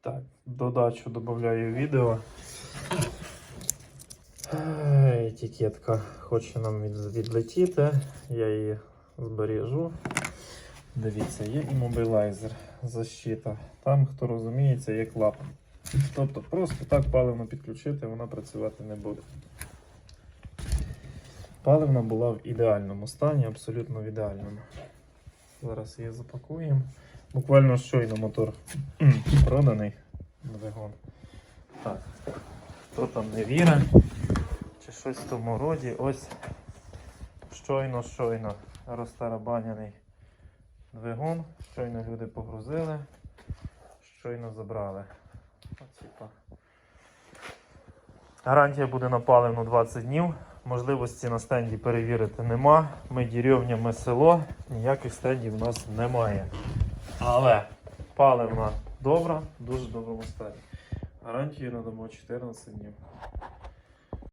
Так, додачу додаю відео. Етикетка хоче нам відлетіти. Я її збережу. Дивіться, є іммобілайзер, защита. Там, хто розуміється, є клапан. Тобто просто так паливно підключити, вона працювати не буде. Паливна була в ідеальному стані, абсолютно в ідеальному. Зараз її запакуємо. Буквально щойно мотор проданий двигун. Так, хто там не вірить, чи щось в тому роді, ось щойно, щойно розтарабаняний двигун, щойно люди погрузили, щойно забрали. От. Гарантія буде на паливну 20 днів. Можливості на стенді перевірити нема. Ми дірьовня, ми село, ніяких стендів у нас немає. Але паливна добра, дуже доброму стані. Гарантію надамо 14 днів.